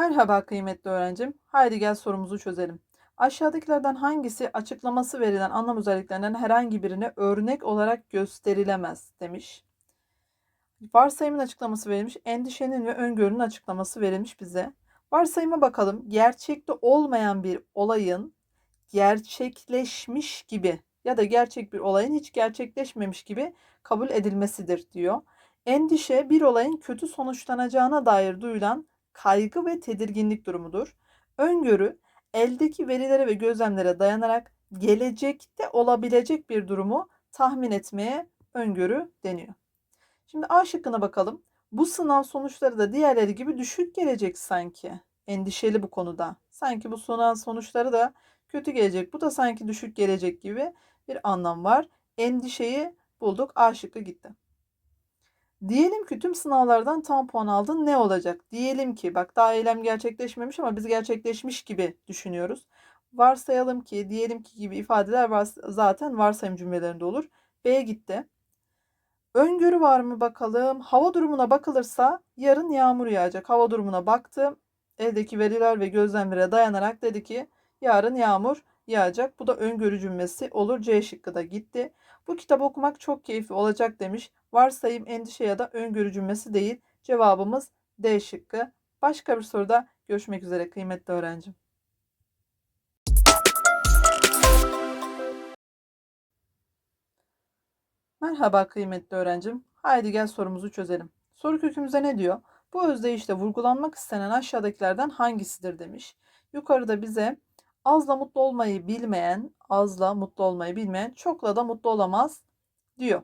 Merhaba kıymetli öğrencim. Haydi gel sorumuzu çözelim. Aşağıdakilerden hangisi açıklaması verilen anlam özelliklerinden herhangi birine örnek olarak gösterilemez demiş. Varsayımın açıklaması verilmiş. Endişenin ve öngörünün açıklaması verilmiş bize. Varsayıma bakalım. Gerçekte olmayan bir olayın gerçekleşmiş gibi ya da gerçek bir olayın hiç gerçekleşmemiş gibi kabul edilmesidir diyor. Endişe bir olayın kötü sonuçlanacağına dair duyulan kaygı ve tedirginlik durumudur. Öngörü eldeki verilere ve gözlemlere dayanarak gelecekte olabilecek bir durumu tahmin etmeye öngörü deniyor. Şimdi A şıkkına bakalım. Bu sınav sonuçları da diğerleri gibi düşük gelecek sanki. Endişeli bu konuda. Sanki bu sınav sonuçları da kötü gelecek. Bu da sanki düşük gelecek gibi bir anlam var. Endişeyi bulduk. A şıkkı gitti. Diyelim ki tüm sınavlardan tam puan aldın ne olacak? Diyelim ki bak daha eylem gerçekleşmemiş ama biz gerçekleşmiş gibi düşünüyoruz. Varsayalım ki diyelim ki gibi ifadeler var, zaten varsayım cümlelerinde olur. B gitti. Öngörü var mı bakalım. Hava durumuna bakılırsa yarın yağmur yağacak. Hava durumuna baktım. Eldeki veriler ve gözlemlere dayanarak dedi ki yarın yağmur yağacak. Bu da öngörü cümlesi olur. C şıkkı da gitti. Bu kitabı okumak çok keyifli olacak demiş. Varsayım, endişe ya da öngörü cümlesi değil. Cevabımız D şıkkı. Başka bir soruda görüşmek üzere kıymetli öğrencim. Merhaba kıymetli öğrencim. Haydi gel sorumuzu çözelim. Soru kökümüzde ne diyor? Bu özdeyişte vurgulanmak istenen aşağıdakilerden hangisidir demiş. Yukarıda bize azla mutlu olmayı bilmeyen, azla mutlu olmayı bilmeyen çokla da mutlu olamaz diyor.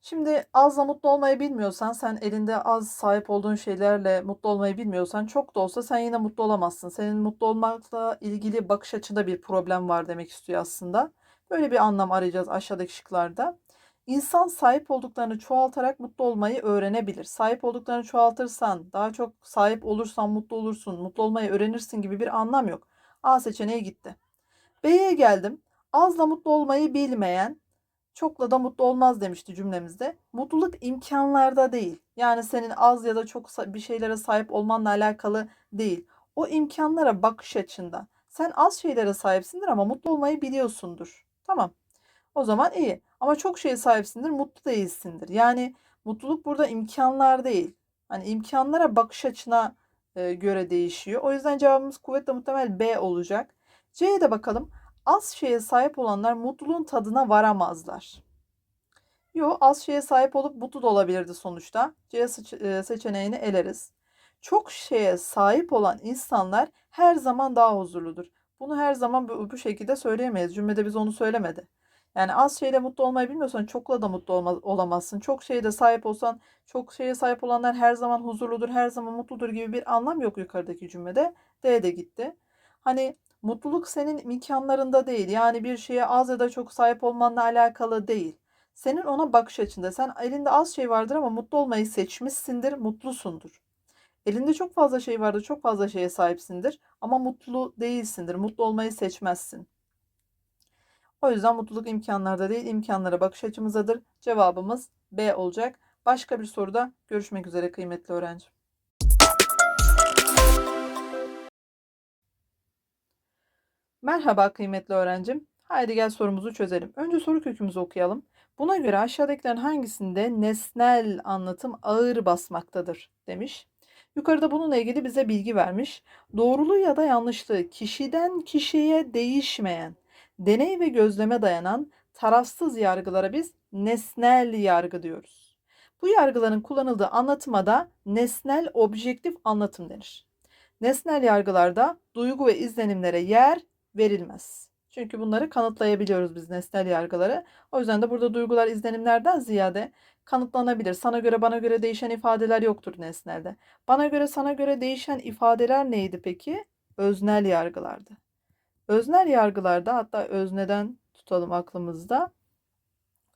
Şimdi azla mutlu olmayı bilmiyorsan, sen elinde az sahip olduğun şeylerle mutlu olmayı bilmiyorsan çok da olsa sen yine mutlu olamazsın. Senin mutlu olmakla ilgili bakış açında bir problem var demek istiyor aslında. Böyle bir anlam arayacağız aşağıdaki şıklarda. İnsan sahip olduklarını çoğaltarak mutlu olmayı öğrenebilir. Sahip olduklarını çoğaltırsan, daha çok sahip olursan mutlu olursun, mutlu olmayı öğrenirsin gibi bir anlam yok. A seçeneği gitti. B'ye geldim. Azla mutlu olmayı bilmeyen, çokla da mutlu olmaz demişti cümlemizde. Mutluluk imkanlarda değil. Yani senin az ya da çok bir şeylere sahip olmanla alakalı değil. O imkanlara bakış açında. Sen az şeylere sahipsindir ama mutlu olmayı biliyorsundur. Tamam. O zaman iyi. Ama çok şeye sahipsindir, mutlu değilsindir. Yani mutluluk burada imkanlar değil. Hani imkanlara bakış açına e, göre değişiyor. O yüzden cevabımız kuvvetle muhtemel B olacak. C'ye de bakalım. Az şeye sahip olanlar mutluluğun tadına varamazlar. Yo az şeye sahip olup mutlu da olabilirdi sonuçta. C e, seçeneğini eleriz. Çok şeye sahip olan insanlar her zaman daha huzurludur. Bunu her zaman bu, bu şekilde söyleyemeyiz. Cümlede biz onu söylemedi. Yani az şeyle mutlu olmayı bilmiyorsan çokla da mutlu olma, olamazsın. Çok şeye de sahip olsan çok şeye sahip olanlar her zaman huzurludur, her zaman mutludur gibi bir anlam yok yukarıdaki cümlede. D de gitti. Hani mutluluk senin imkanlarında değil. Yani bir şeye az ya da çok sahip olmanla alakalı değil. Senin ona bakış açında. Sen elinde az şey vardır ama mutlu olmayı seçmişsindir, mutlusundur. Elinde çok fazla şey vardır, çok fazla şeye sahipsindir ama mutlu değilsindir. Mutlu olmayı seçmezsin. O yüzden mutluluk imkanlarda değil, imkanlara bakış açımızdadır. Cevabımız B olacak. Başka bir soruda görüşmek üzere kıymetli öğrenci. Merhaba kıymetli öğrencim. Haydi gel sorumuzu çözelim. Önce soru kökümüzü okuyalım. Buna göre aşağıdakilerin hangisinde nesnel anlatım ağır basmaktadır demiş. Yukarıda bununla ilgili bize bilgi vermiş. Doğruluğu ya da yanlışlığı kişiden kişiye değişmeyen, deney ve gözleme dayanan tarafsız yargılara biz nesnel yargı diyoruz. Bu yargıların kullanıldığı anlatıma da nesnel objektif anlatım denir. Nesnel yargılarda duygu ve izlenimlere yer verilmez. Çünkü bunları kanıtlayabiliyoruz biz nesnel yargıları. O yüzden de burada duygular izlenimlerden ziyade kanıtlanabilir. Sana göre bana göre değişen ifadeler yoktur nesnelde. Bana göre sana göre değişen ifadeler neydi peki? Öznel yargılardı. Öznel yargılarda hatta özneden tutalım aklımızda.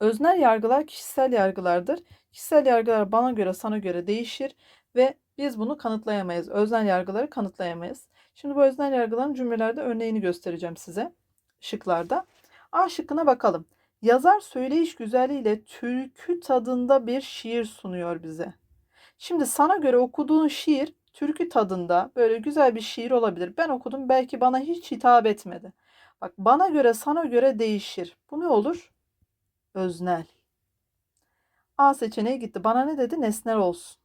Öznel yargılar kişisel yargılardır. Kişisel yargılar bana göre sana göre değişir ve biz bunu kanıtlayamayız. Öznel yargıları kanıtlayamayız. Şimdi bu öznel yargıların cümlelerde örneğini göstereceğim size şıklarda. A şıkkına bakalım. Yazar söyleyiş güzelliğiyle türkü tadında bir şiir sunuyor bize. Şimdi sana göre okuduğun şiir Türkü tadında böyle güzel bir şiir olabilir. Ben okudum belki bana hiç hitap etmedi. Bak bana göre sana göre değişir. Bu ne olur? Öznel. A seçeneği gitti. Bana ne dedi? Nesnel olsun.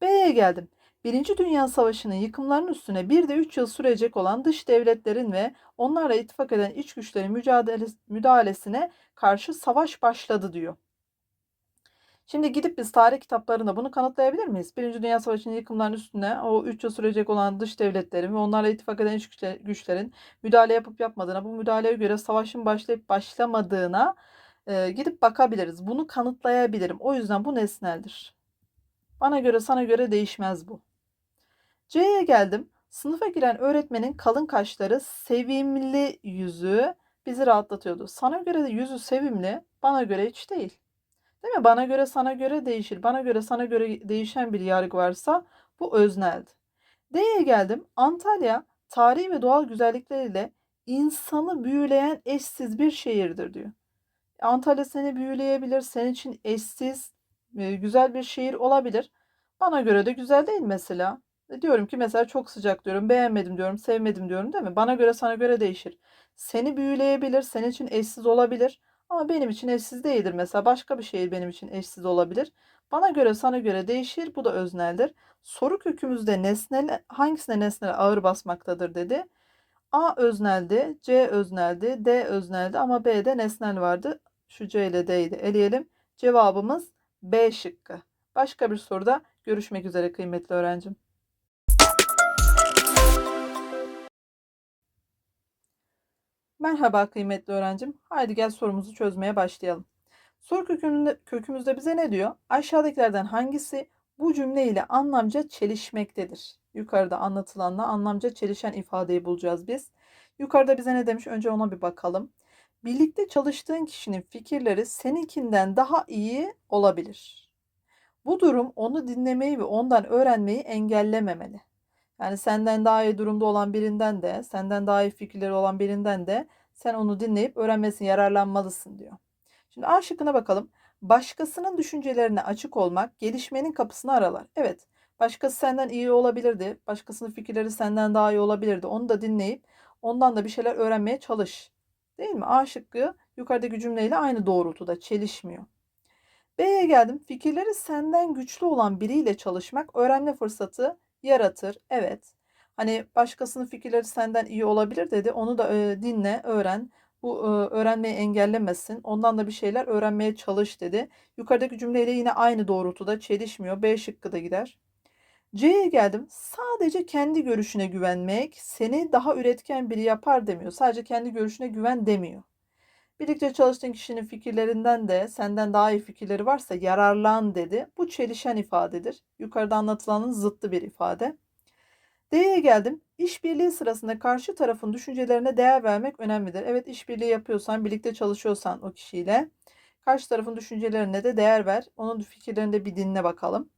B'ye geldim. Birinci Dünya Savaşı'nın yıkımlarının üstüne bir de 3 yıl sürecek olan dış devletlerin ve onlarla ittifak eden iç güçlerin mücadelesi, müdahalesine karşı savaş başladı diyor. Şimdi gidip biz tarih kitaplarında bunu kanıtlayabilir miyiz? Birinci Dünya Savaşı'nın yıkımlarının üstüne o 3 yıl sürecek olan dış devletlerin ve onlarla ittifak eden güçlerin müdahale yapıp yapmadığına, bu müdahaleye göre savaşın başlayıp başlamadığına e, gidip bakabiliriz. Bunu kanıtlayabilirim. O yüzden bu nesneldir. Bana göre sana göre değişmez bu. C'ye geldim. Sınıfa giren öğretmenin kalın kaşları, sevimli yüzü bizi rahatlatıyordu. Sana göre de yüzü sevimli, bana göre hiç değil. Değil mi? Bana göre sana göre değişir. Bana göre sana göre değişen bir yargı varsa bu özneldi. D'ye geldim. Antalya tarihi ve doğal güzellikleriyle insanı büyüleyen eşsiz bir şehirdir diyor. Antalya seni büyüleyebilir. Senin için eşsiz, e, güzel bir şehir olabilir. Bana göre de güzel değil mesela. E, diyorum ki mesela çok sıcak diyorum, beğenmedim diyorum, sevmedim diyorum değil mi? Bana göre sana göre değişir. Seni büyüleyebilir, senin için eşsiz olabilir. Ama benim için eşsiz değildir mesela. Başka bir şehir benim için eşsiz olabilir. Bana göre sana göre değişir. Bu da özneldir. Soru kökümüzde nesnel hangisine nesnel ağır basmaktadır dedi. A özneldi, C özneldi, D özneldi ama B'de nesnel vardı. Şu C ile D'yi de eleyelim. Cevabımız B şıkkı. Başka bir soruda görüşmek üzere kıymetli öğrencim. Merhaba kıymetli öğrencim. Haydi gel sorumuzu çözmeye başlayalım. Soru kökünde, kökümüzde bize ne diyor? Aşağıdakilerden hangisi bu cümle ile anlamca çelişmektedir? Yukarıda anlatılanla anlamca çelişen ifadeyi bulacağız biz. Yukarıda bize ne demiş? Önce ona bir bakalım. Birlikte çalıştığın kişinin fikirleri seninkinden daha iyi olabilir. Bu durum onu dinlemeyi ve ondan öğrenmeyi engellememeli. Yani senden daha iyi durumda olan birinden de, senden daha iyi fikirleri olan birinden de sen onu dinleyip öğrenmesine yararlanmalısın diyor. Şimdi A şıkkına bakalım. Başkasının düşüncelerine açık olmak gelişmenin kapısını aralar. Evet, başkası senden iyi olabilirdi. Başkasının fikirleri senden daha iyi olabilirdi. Onu da dinleyip ondan da bir şeyler öğrenmeye çalış. Değil mi? A şıkkı yukarıdaki cümleyle aynı doğrultuda çelişmiyor. B'ye geldim. Fikirleri senden güçlü olan biriyle çalışmak öğrenme fırsatı yaratır. Evet. Hani başkasının fikirleri senden iyi olabilir dedi. Onu da dinle, öğren. Bu öğrenmeyi engellemesin. Ondan da bir şeyler öğrenmeye çalış dedi. Yukarıdaki cümleyle yine aynı doğrultuda çelişmiyor. B şıkkı da gider. C'ye geldim. Sadece kendi görüşüne güvenmek seni daha üretken biri yapar demiyor. Sadece kendi görüşüne güven demiyor. Birlikte çalıştığın kişinin fikirlerinden de senden daha iyi fikirleri varsa yararlan dedi. Bu çelişen ifadedir. Yukarıda anlatılanın zıttı bir ifade. D'ye geldim. İşbirliği sırasında karşı tarafın düşüncelerine değer vermek önemlidir. Evet işbirliği yapıyorsan, birlikte çalışıyorsan o kişiyle karşı tarafın düşüncelerine de değer ver. Onun fikirlerini de bir dinle bakalım.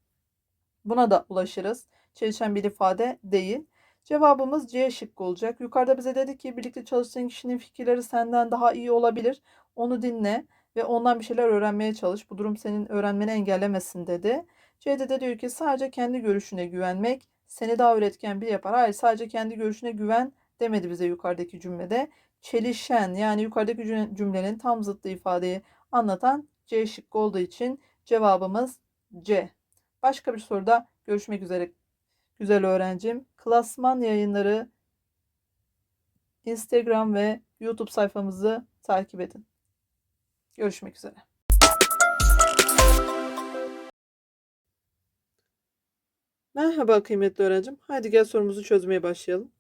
Buna da ulaşırız. Çelişen bir ifade değil. Cevabımız C şıkkı olacak. Yukarıda bize dedi ki birlikte çalıştığın kişinin fikirleri senden daha iyi olabilir. Onu dinle ve ondan bir şeyler öğrenmeye çalış. Bu durum senin öğrenmeni engellemesin dedi. C'de de diyor ki sadece kendi görüşüne güvenmek seni daha üretken bir yapar. Hayır sadece kendi görüşüne güven demedi bize yukarıdaki cümlede. Çelişen yani yukarıdaki cümlenin tam zıttı ifadeyi anlatan C şıkkı olduğu için cevabımız C. Başka bir soruda görüşmek üzere güzel öğrencim. Klasman yayınları Instagram ve YouTube sayfamızı takip edin. Görüşmek üzere. Merhaba kıymetli öğrencim. Haydi gel sorumuzu çözmeye başlayalım.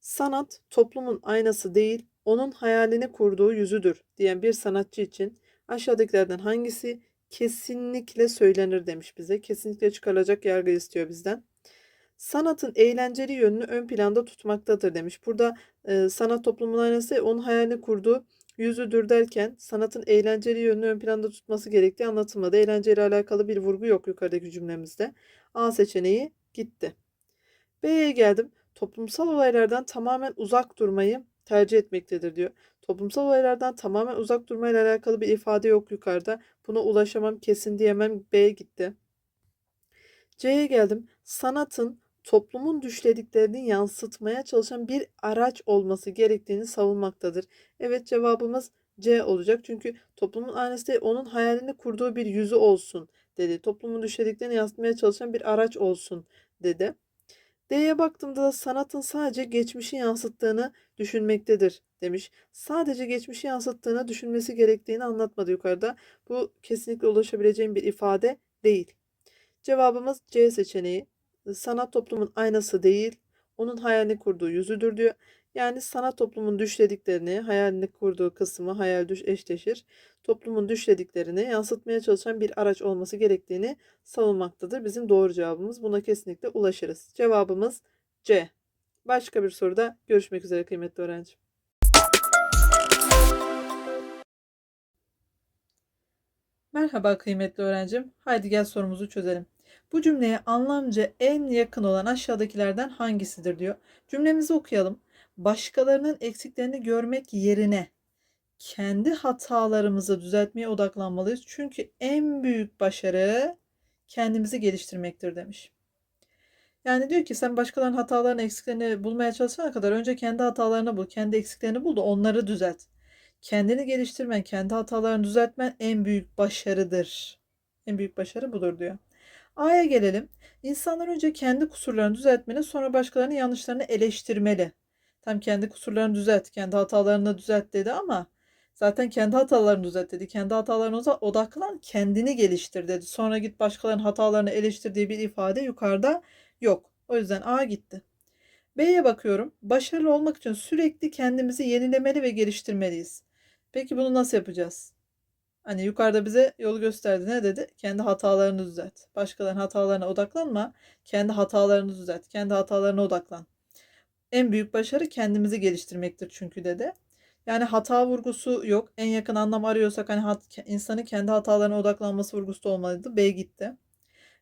Sanat toplumun aynası değil, onun hayalini kurduğu yüzüdür diyen bir sanatçı için aşağıdakilerden hangisi kesinlikle söylenir demiş bize. Kesinlikle çıkarılacak yargı istiyor bizden sanatın eğlenceli yönünü ön planda tutmaktadır demiş. Burada e, sanat toplumun aynası onun hayalini kurduğu yüzüdür derken sanatın eğlenceli yönünü ön planda tutması gerektiği anlatılmadı. Eğlenceyle alakalı bir vurgu yok yukarıdaki cümlemizde. A seçeneği gitti. B'ye geldim. Toplumsal olaylardan tamamen uzak durmayı tercih etmektedir diyor. Toplumsal olaylardan tamamen uzak durmayla alakalı bir ifade yok yukarıda. Buna ulaşamam kesin diyemem. B gitti. C'ye geldim. Sanatın toplumun düşlediklerini yansıtmaya çalışan bir araç olması gerektiğini savunmaktadır. Evet cevabımız C olacak. Çünkü toplumun değil, onun hayalini kurduğu bir yüzü olsun dedi. Toplumun düşlediklerini yansıtmaya çalışan bir araç olsun dedi. D'ye baktığımda da sanatın sadece geçmişi yansıttığını düşünmektedir demiş. Sadece geçmişi yansıttığını düşünmesi gerektiğini anlatmadı yukarıda. Bu kesinlikle ulaşabileceğim bir ifade değil. Cevabımız C seçeneği. Sanat toplumun aynası değil, onun hayalini kurduğu yüzüdür diyor. Yani sanat toplumun düşlediklerini, hayalini kurduğu kısmı hayal düş eşleşir. Toplumun düşlediklerini yansıtmaya çalışan bir araç olması gerektiğini savunmaktadır. Bizim doğru cevabımız. Buna kesinlikle ulaşırız. Cevabımız C. Başka bir soruda görüşmek üzere kıymetli öğrencim. Merhaba kıymetli öğrencim. Haydi gel sorumuzu çözelim. Bu cümleye anlamca en yakın olan aşağıdakilerden hangisidir diyor. Cümlemizi okuyalım. Başkalarının eksiklerini görmek yerine kendi hatalarımızı düzeltmeye odaklanmalıyız. Çünkü en büyük başarı kendimizi geliştirmektir demiş. Yani diyor ki sen başkalarının hatalarını, eksiklerini bulmaya çalışana kadar önce kendi hatalarını bul, kendi eksiklerini bul da onları düzelt. Kendini geliştirmen, kendi hatalarını düzeltmen en büyük başarıdır. En büyük başarı budur diyor. A'ya gelelim. İnsanlar önce kendi kusurlarını düzeltmeli, sonra başkalarının yanlışlarını eleştirmeli. Tam kendi kusurlarını düzelt, kendi hatalarını düzelt dedi ama zaten kendi hatalarını düzelt dedi. Kendi hatalarına odaklan, kendini geliştir dedi. Sonra git başkalarının hatalarını eleştir diye bir ifade yukarıda yok. O yüzden A gitti. B'ye bakıyorum. Başarılı olmak için sürekli kendimizi yenilemeli ve geliştirmeliyiz. Peki bunu nasıl yapacağız? Hani yukarıda bize yolu gösterdi. Ne dedi? Kendi hatalarını düzelt. Başkalarının hatalarına odaklanma. Kendi hatalarını düzelt. Kendi hatalarına odaklan. En büyük başarı kendimizi geliştirmektir çünkü dedi. Yani hata vurgusu yok. En yakın anlam arıyorsak hani hat, insanın kendi hatalarına odaklanması vurgusu da olmalıydı. B gitti.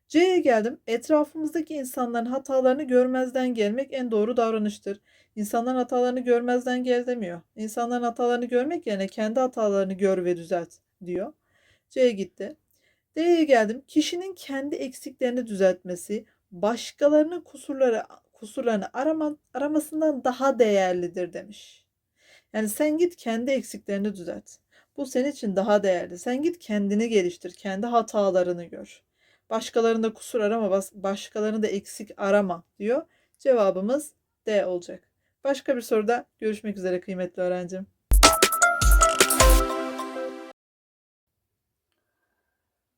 C'ye geldim. Etrafımızdaki insanların hatalarını görmezden gelmek en doğru davranıştır. İnsanların hatalarını görmezden gel demiyor. İnsanların hatalarını görmek yerine kendi hatalarını gör ve düzelt diyor. C'ye gitti. D'ye geldim. Kişinin kendi eksiklerini düzeltmesi başkalarının kusurları kusurlarını arama, aramasından daha değerlidir demiş. Yani sen git kendi eksiklerini düzelt. Bu senin için daha değerli. Sen git kendini geliştir. Kendi hatalarını gör. Başkalarında kusur arama, başkalarını da eksik arama diyor. Cevabımız D olacak. Başka bir soruda görüşmek üzere kıymetli öğrencim.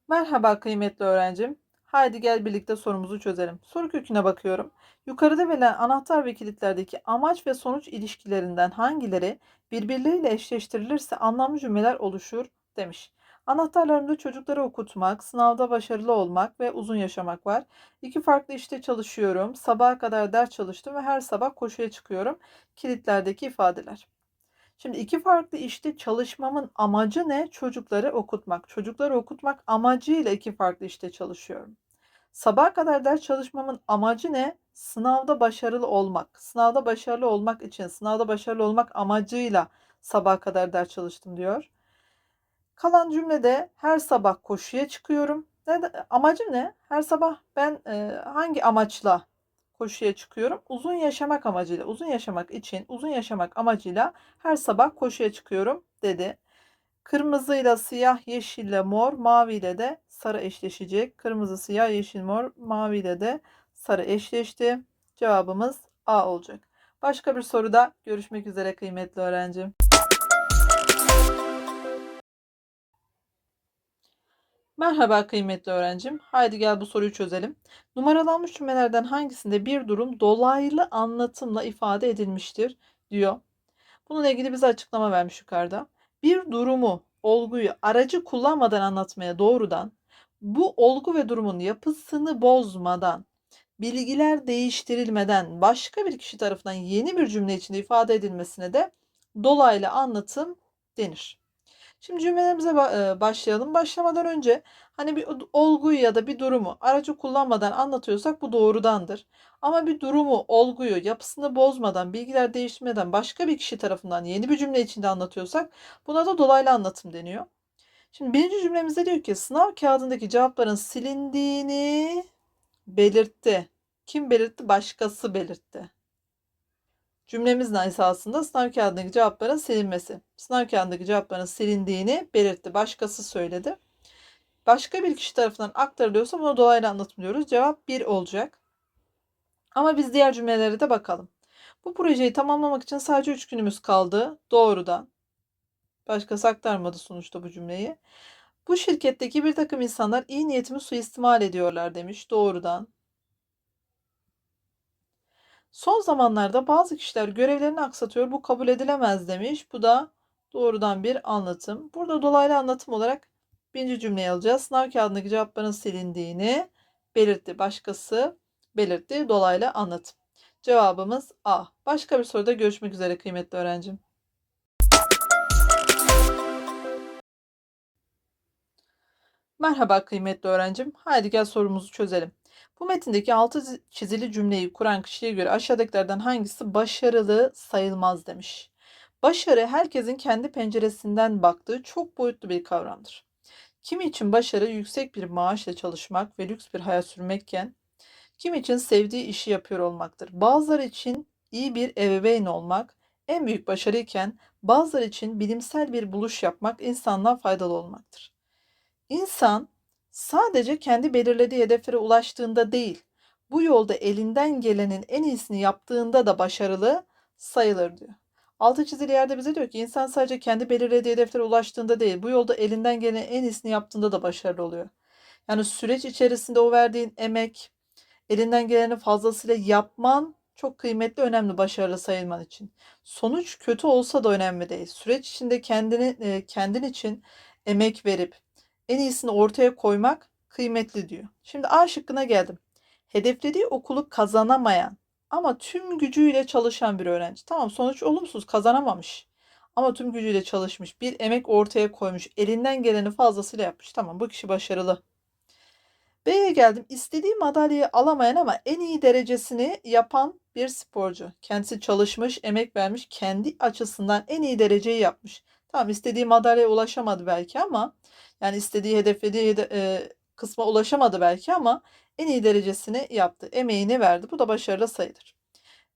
Merhaba kıymetli öğrencim. Haydi gel birlikte sorumuzu çözelim. Soru köküne bakıyorum. Yukarıda verilen anahtar ve kilitlerdeki amaç ve sonuç ilişkilerinden hangileri birbirleriyle eşleştirilirse anlamlı cümleler oluşur demiş. Anahtarlarımda çocukları okutmak, sınavda başarılı olmak ve uzun yaşamak var. İki farklı işte çalışıyorum. Sabaha kadar ders çalıştım ve her sabah koşuya çıkıyorum. Kilitlerdeki ifadeler. Şimdi iki farklı işte çalışmamın amacı ne? Çocukları okutmak. Çocukları okutmak amacıyla iki farklı işte çalışıyorum. Sabaha kadar ders çalışmamın amacı ne? Sınavda başarılı olmak. Sınavda başarılı olmak için, sınavda başarılı olmak amacıyla sabaha kadar ders çalıştım diyor. Kalan cümlede her sabah koşuya çıkıyorum. Amacım ne? Her sabah ben hangi amaçla koşuya çıkıyorum? Uzun yaşamak amacıyla, uzun yaşamak için, uzun yaşamak amacıyla her sabah koşuya çıkıyorum dedi. Kırmızıyla siyah, yeşille mor, maviyle de sarı eşleşecek. Kırmızı, siyah, yeşil, mor, maviyle de sarı eşleşti. Cevabımız A olacak. Başka bir soruda görüşmek üzere kıymetli öğrencim. Merhaba kıymetli öğrencim. Haydi gel bu soruyu çözelim. Numaralanmış cümlelerden hangisinde bir durum dolaylı anlatımla ifade edilmiştir diyor. Bununla ilgili bize açıklama vermiş yukarıda. Bir durumu, olguyu aracı kullanmadan anlatmaya doğrudan, bu olgu ve durumun yapısını bozmadan, bilgiler değiştirilmeden başka bir kişi tarafından yeni bir cümle içinde ifade edilmesine de dolaylı anlatım denir. Şimdi cümlelerimize başlayalım. Başlamadan önce hani bir olguyu ya da bir durumu aracı kullanmadan anlatıyorsak bu doğrudandır. Ama bir durumu, olguyu, yapısını bozmadan, bilgiler değiştirmeden başka bir kişi tarafından yeni bir cümle içinde anlatıyorsak buna da dolaylı anlatım deniyor. Şimdi birinci cümlemizde diyor ki sınav kağıdındaki cevapların silindiğini belirtti. Kim belirtti? Başkası belirtti. Cümlemiz ne esasında? Sınav kağıdındaki cevapların silinmesi. Sınav kağıdındaki cevapların silindiğini belirtti. Başkası söyledi. Başka bir kişi tarafından aktarılıyorsa buna dolaylı anlatım diyoruz. Cevap 1 olacak. Ama biz diğer cümlelere de bakalım. Bu projeyi tamamlamak için sadece 3 günümüz kaldı. Doğrudan. Başkası aktarmadı sonuçta bu cümleyi. Bu şirketteki bir takım insanlar iyi niyetimi suistimal ediyorlar demiş doğrudan. Son zamanlarda bazı kişiler görevlerini aksatıyor. Bu kabul edilemez demiş. Bu da doğrudan bir anlatım. Burada dolaylı anlatım olarak birinci cümleyi alacağız. Sınav kağıdındaki cevapların silindiğini belirtti. Başkası belirtti. Dolaylı anlatım. Cevabımız A. Başka bir soruda görüşmek üzere kıymetli öğrencim. Merhaba kıymetli öğrencim. Haydi gel sorumuzu çözelim. Bu metindeki altı çizili cümleyi kuran kişiye göre aşağıdakilerden hangisi başarılı sayılmaz demiş. Başarı herkesin kendi penceresinden baktığı çok boyutlu bir kavramdır. Kimi için başarı yüksek bir maaşla çalışmak ve lüks bir hayat sürmekken, kimi için sevdiği işi yapıyor olmaktır. Bazıları için iyi bir ebeveyn olmak en büyük başarıyken, bazıları için bilimsel bir buluş yapmak insanlığa faydalı olmaktır. İnsan sadece kendi belirlediği hedeflere ulaştığında değil, bu yolda elinden gelenin en iyisini yaptığında da başarılı sayılır diyor. Altı çizili yerde bize diyor ki insan sadece kendi belirlediği hedeflere ulaştığında değil, bu yolda elinden gelenin en iyisini yaptığında da başarılı oluyor. Yani süreç içerisinde o verdiğin emek, elinden geleni fazlasıyla yapman çok kıymetli, önemli başarılı sayılman için. Sonuç kötü olsa da önemli değil. Süreç içinde kendini kendin için emek verip en iyisini ortaya koymak kıymetli diyor. Şimdi A şıkkına geldim. Hedeflediği okulu kazanamayan ama tüm gücüyle çalışan bir öğrenci. Tamam sonuç olumsuz kazanamamış. Ama tüm gücüyle çalışmış, bir emek ortaya koymuş, elinden geleni fazlasıyla yapmış. Tamam bu kişi başarılı. B'ye geldim. İstediği madalyayı alamayan ama en iyi derecesini yapan bir sporcu. Kendisi çalışmış, emek vermiş, kendi açısından en iyi dereceyi yapmış. Tamam istediği madalyaya ulaşamadı belki ama yani istediği hedeflediği hede e, kısma ulaşamadı belki ama en iyi derecesini yaptı. Emeğini verdi. Bu da başarılı sayılır.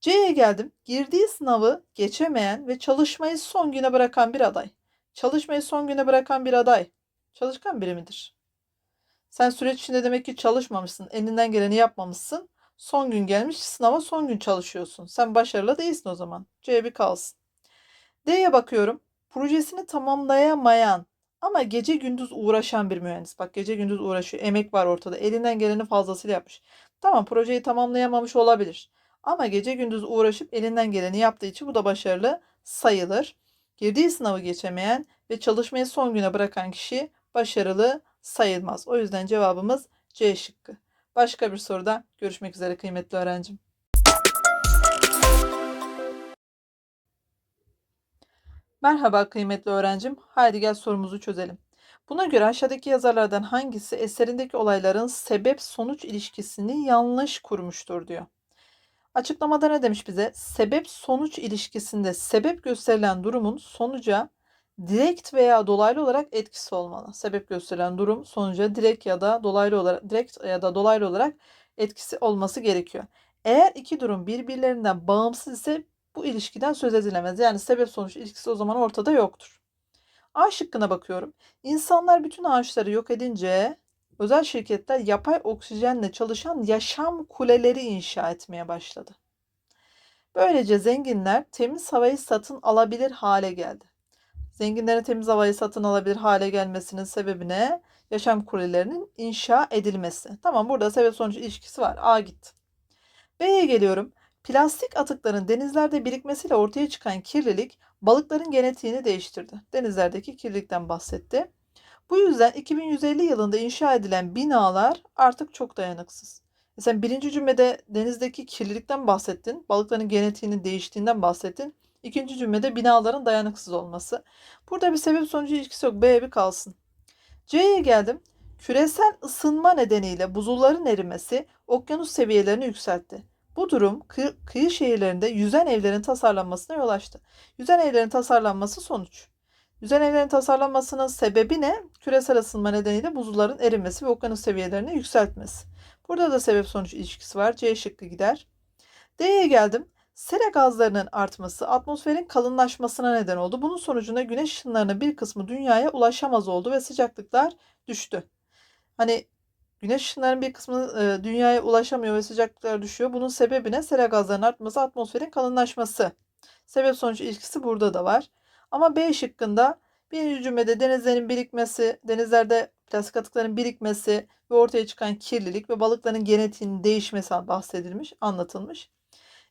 C'ye geldim. Girdiği sınavı geçemeyen ve çalışmayı son güne bırakan bir aday. Çalışmayı son güne bırakan bir aday. Çalışkan biri midir? Sen süreç içinde demek ki çalışmamışsın. Elinden geleni yapmamışsın. Son gün gelmiş sınava son gün çalışıyorsun. Sen başarılı değilsin o zaman. C bir kalsın. D'ye bakıyorum. Projesini tamamlayamayan ama gece gündüz uğraşan bir mühendis. Bak gece gündüz uğraşıyor. Emek var ortada. Elinden geleni fazlasıyla yapmış. Tamam projeyi tamamlayamamış olabilir. Ama gece gündüz uğraşıp elinden geleni yaptığı için bu da başarılı sayılır. Girdiği sınavı geçemeyen ve çalışmayı son güne bırakan kişi başarılı sayılmaz. O yüzden cevabımız C şıkkı. Başka bir soruda görüşmek üzere kıymetli öğrencim. Merhaba kıymetli öğrencim. Haydi gel sorumuzu çözelim. Buna göre aşağıdaki yazarlardan hangisi eserindeki olayların sebep sonuç ilişkisini yanlış kurmuştur diyor. Açıklamada ne demiş bize? Sebep sonuç ilişkisinde sebep gösterilen durumun sonuca direkt veya dolaylı olarak etkisi olmalı. Sebep gösterilen durum sonuca direkt ya da dolaylı olarak direkt ya da dolaylı olarak etkisi olması gerekiyor. Eğer iki durum birbirlerinden bağımsız ise bu ilişkiden söz edilemez. Yani sebep sonuç ilişkisi o zaman ortada yoktur. A şıkkına bakıyorum. İnsanlar bütün ağaçları yok edince özel şirketler yapay oksijenle çalışan yaşam kuleleri inşa etmeye başladı. Böylece zenginler temiz havayı satın alabilir hale geldi. Zenginlerin temiz havayı satın alabilir hale gelmesinin sebebi ne? Yaşam kulelerinin inşa edilmesi. Tamam burada sebep sonuç ilişkisi var. A gitti. B'ye geliyorum. Plastik atıkların denizlerde birikmesiyle ortaya çıkan kirlilik balıkların genetiğini değiştirdi. Denizlerdeki kirlilikten bahsetti. Bu yüzden 2150 yılında inşa edilen binalar artık çok dayanıksız. E sen birinci cümlede denizdeki kirlilikten bahsettin, balıkların genetiğinin değiştiğinden bahsettin. İkinci cümlede binaların dayanıksız olması. Burada bir sebep sonucu ilişkisi yok. B bir kalsın. C'ye geldim. Küresel ısınma nedeniyle buzulların erimesi okyanus seviyelerini yükseltti. Bu durum kı kıyı şehirlerinde yüzen evlerin tasarlanmasına yol açtı. Yüzen evlerin tasarlanması sonuç. Yüzen evlerin tasarlanmasının sebebi ne? Küresel ısınma nedeniyle buzulların erimesi ve okyanus seviyelerini yükseltmesi. Burada da sebep sonuç ilişkisi var. C şıkkı gider. D'ye geldim. Sera gazlarının artması atmosferin kalınlaşmasına neden oldu. Bunun sonucunda güneş ışınlarının bir kısmı dünyaya ulaşamaz oldu ve sıcaklıklar düştü. Hani güneş ışınlarının bir kısmı e, dünyaya ulaşamıyor ve sıcaklıklar düşüyor. Bunun sebebi ne? Sera gazlarının artması, atmosferin kalınlaşması. Sebep sonuç ilişkisi burada da var. Ama B şıkkında birinci cümlede denizlerin birikmesi, denizlerde plastik atıkların birikmesi ve ortaya çıkan kirlilik ve balıkların genetiğinin değişmesi bahsedilmiş, anlatılmış.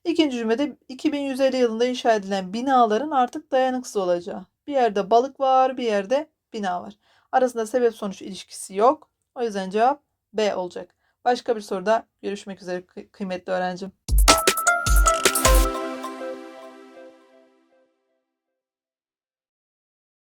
İkinci cümlede 2150 yılında inşa edilen binaların artık dayanıksız olacağı. Bir yerde balık var, bir yerde bina var. Arasında sebep sonuç ilişkisi yok. O yüzden cevap B olacak. Başka bir soruda görüşmek üzere kı- kıymetli öğrencim.